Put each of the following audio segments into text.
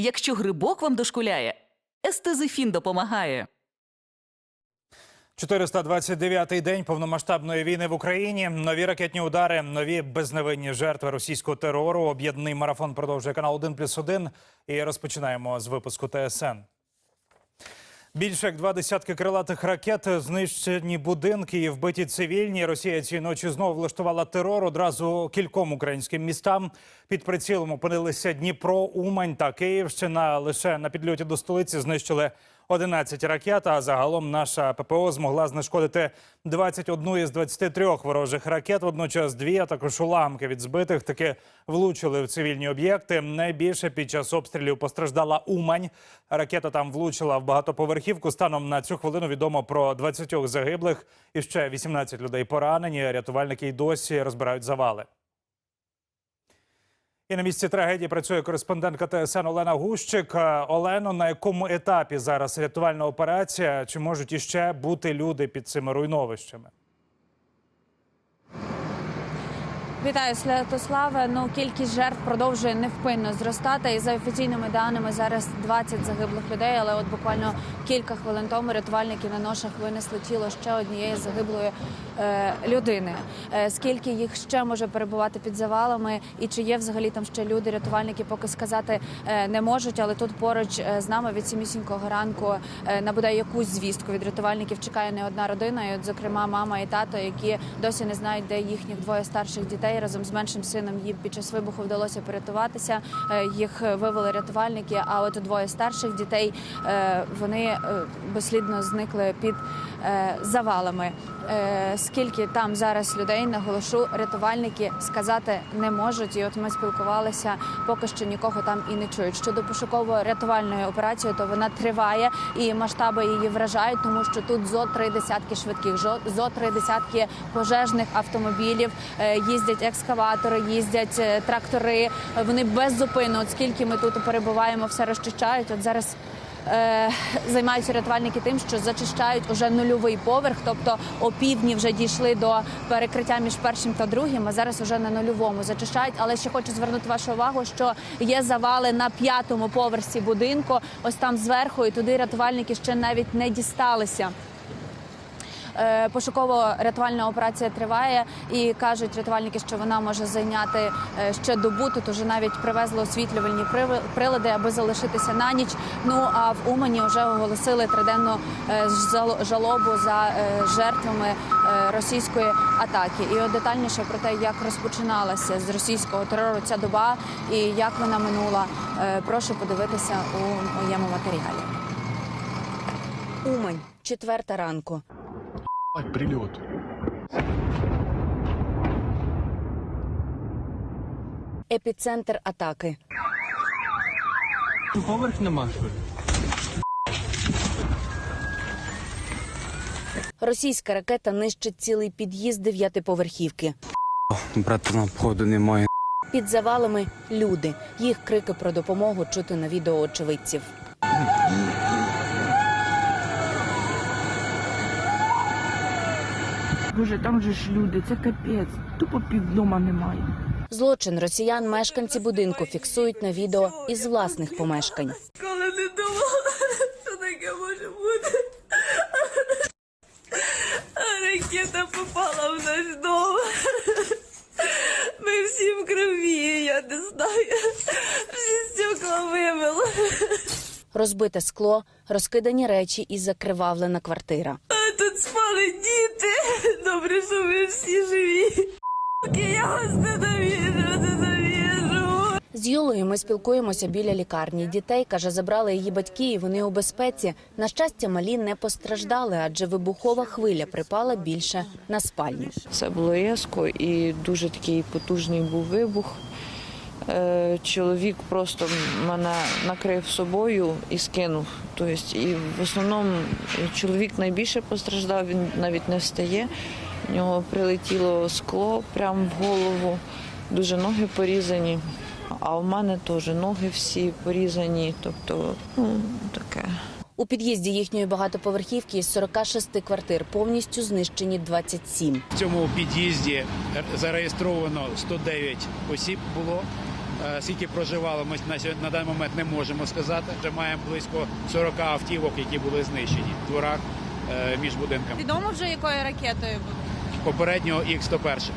Якщо грибок вам дошкуляє, естезифін допомагає. 429-й день повномасштабної війни в Україні. Нові ракетні удари, нові безневинні жертви російського терору. Об'єднаний марафон продовжує канал 1+,1. І розпочинаємо з випуску ТСН. Більше як два десятки крилатих ракет, знищені будинки і вбиті цивільні. Росія цієї ночі знову влаштувала терор одразу кільком українським містам. Під прицілом опинилися Дніпро, Умань та Київщина. Лише на підльоті до столиці знищили 11 ракет. А загалом наша ППО змогла знешкодити 21 із 23 ворожих ракет. Водночас дві, а також уламки від збитих таки влучили в цивільні об'єкти. Найбільше під час обстрілів постраждала Умань. Ракета там влучила в багатоповерхівку. Станом на цю хвилину відомо про 20 загиблих і ще 18 людей поранені. Рятувальники й досі розбирають завали. І на місці трагедії працює кореспондентка ТСН Олена Гущик. Е, Олено, на якому етапі зараз рятувальна операція? Чи можуть іще бути люди під цими руйновищами? Вітаю, Святославе. Ну кількість жертв продовжує невпинно зростати. І за офіційними даними зараз 20 загиблих людей. Але от буквально кілька хвилин тому рятувальники на ношах винесли тіло ще однієї загиблої людини. Е, скільки їх ще може перебувати під завалами, і чи є взагалі там ще люди? Рятувальники поки сказати е, не можуть. Але тут поруч е, з нами від самісінького ранку е, на бодай якусь звістку від рятувальників чекає не одна родина. І от, зокрема, мама і тато, які досі не знають, де їхніх двоє старших дітей разом з меншим сином їм під час вибуху вдалося порятуватися. Е, Їх вивели рятувальники. А от двоє старших дітей е, вони е, безслідно зникли під е, завалами. Е, Скільки там зараз людей наголошу, рятувальники сказати не можуть. І от ми спілкувалися, поки що нікого там і не чують. Щодо пошуково-рятувальної операції, то вона триває і масштаби її вражають, тому що тут зо три десятки швидких, зо три десятки пожежних автомобілів. Е, Їздять екскаватори, їздять е, трактори. Е, Вони беззупинно, от скільки ми тут перебуваємо, все розчищають. От зараз. Е, займаються рятувальники тим, що зачищають уже нульовий поверх, тобто опівдні вже дійшли до перекриття між першим та другим. А зараз уже на нульовому зачищають. Але ще хочу звернути вашу увагу, що є завали на п'ятому поверсі будинку. Ось там зверху, і туди рятувальники ще навіть не дісталися. Е, Пошуково-рятувальна операція триває і кажуть рятувальники, що вона може зайняти е, ще добу. Тут уже навіть привезли освітлювальні прилади, аби залишитися на ніч. Ну а в Умані вже оголосили триденну е, жалобу за жертвами російської атаки. І от детальніше про те, як розпочиналася з російського терору ця доба і як вона минула. Прошу подивитися у моєму матеріалі. Умань, четверта ранку. Прилет. Епіцентр атаки. Поверх нема, що ли? Російська ракета нищить цілий під'їзд дев'ятиповерхівки. Брата на походу немає. Під завалами люди. Їх крики про допомогу чути на відео очевидців. Боже, там же ж люди, це капець. Тупо півдома немає. Злочин росіян мешканці будинку фіксують на відео із власних помешкань. Коли не думала, що таке може бути. Ракета попала в наш дом. Ми всі в крові, я не знаю. Всі стекла вимило. Розбите скло, розкидані речі і закривавлена квартира. Спали діти. Добре, що ви всі живі. Я вас ненавіжу, ненавіжу. З Юлею ми спілкуємося біля лікарні. Дітей каже, забрали її батьки, і вони у безпеці. На щастя, малі не постраждали, адже вибухова хвиля припала більше на спальню. Все було різко і дуже такий потужний був вибух. Е, Чоловік просто мене накрив собою і скинув. Тобто, і в основному чоловік найбільше постраждав, він навіть не встає. У нього прилетіло скло прямо в голову, дуже ноги порізані. А в мене теж ноги всі порізані. Тобто, ну таке. У під'їзді їхньої багатоповерхівки із 46 квартир повністю знищені 27. В цьому під'їзді зареєстровано 109 осіб було. Е, Скільки проживало, ми на даний момент не можемо сказати. Вже маємо близько 40 автівок, які були знищені в дворах е, між будинками. Відомо вже якою ракетою буде? Попередньо Х-101.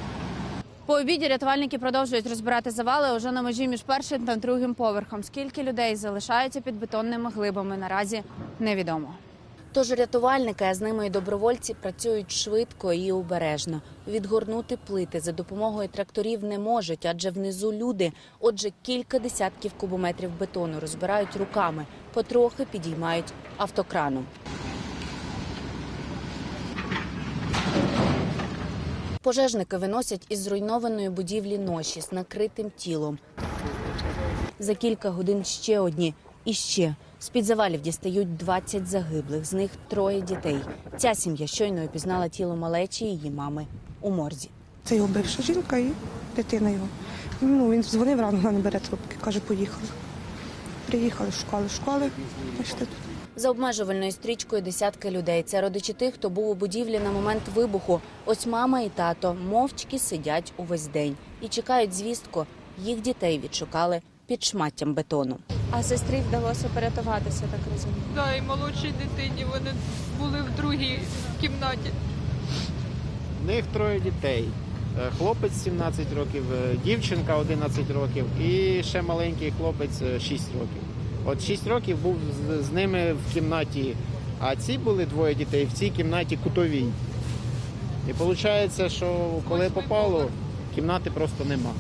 По обіді рятувальники продовжують розбирати завали уже на межі між першим та другим поверхом. Скільки людей залишаються під бетонними глибами, наразі невідомо. Тож рятувальники, а з ними і добровольці працюють швидко і обережно. Відгорнути плити за допомогою тракторів не можуть, адже внизу люди. Отже, кілька десятків кубометрів бетону розбирають руками, потрохи підіймають автокраном. Пожежники виносять із зруйнованої будівлі ноші з накритим тілом. За кілька годин ще одні і ще. З-під завалів дістають 20 загиблих, з них троє дітей. Ця сім'я щойно опізнала тіло малечі її мами у морзі. Це його бивша жінка і дитина його. Ну, він дзвонив рано, вона не бере трубки, каже, поїхали. Приїхали, шукали школи. Бачите, тут. За обмежувальною стрічкою десятки людей. Це родичі тих, хто був у будівлі на момент вибуху. Ось мама і тато мовчки сидять увесь день і чекають звістку. Їх дітей відшукали під шматтям бетону. А сестрі вдалося порятуватися, так розумію. Да, і молодшій дитині вони були в другій кімнаті. В них троє дітей. Е, Хлопець 17 років, е, дівчинка 11 рокий і ще маленький хлопець е, 6 років. От 6 років був з, з ними в кімнаті, а ці були двоє дітей в цій кімнаті кутовій. І виходить, що коли попало, кімнати просто нема.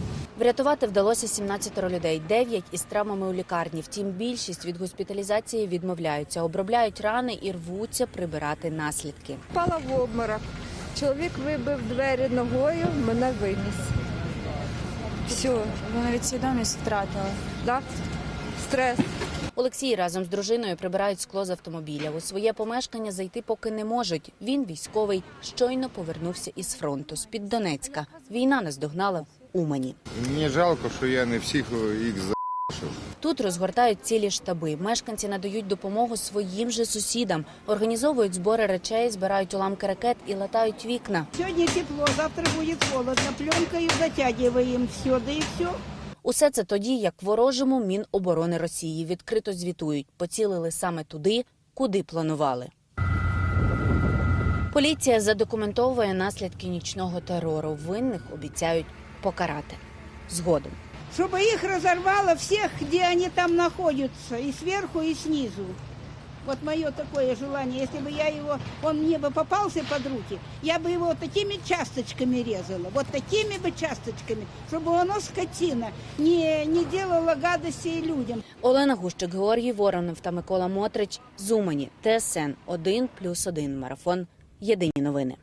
Врятувати вдалося 17 людей, 9 із травмами у лікарні. Втім, більшість від госпіталізації відмовляються, обробляють рани і рвуться прибирати наслідки. Впала в обморок. Чоловік вибив двері ногою, мене виніс. Все, Ви навіть свідомість втратили. да? стрес. Олексій разом з дружиною прибирають скло з автомобіля. У своє помешкання зайти поки не можуть. Він військовий, щойно повернувся із фронту з під Донецька. Війна наздогнала Умані. Мені жалко, що я не всіх їх за. Тут розгортають цілі штаби. Мешканці надають допомогу своїм же сусідам, організовують збори речей, збирають уламки ракет і латають вікна. Сегодня тепло, завтра будет холодно. Пленкою затягиваем все, да и все. Усе це тоді, як ворожому Міноборони Росії відкрито звітують, поцілили саме туди, куди планували. Поліція задокументовує наслідки нічного терору. Винних обіцяють покарати згодом. Чтобы их разорвало всех, где они там находятся, и сверху, и снизу. Вот мое такое желание. Если бы я его, он мне бы попался под руки, я бы его вот такими часточками резала. Вот такими бы часточками, чтобы оно, скотина, не, не делала гадостей людям. Олена Гущик, Георгій Воронов та Микола Мотрич. Зумані. ТСН 1+,1. Марафон. Єдині новини.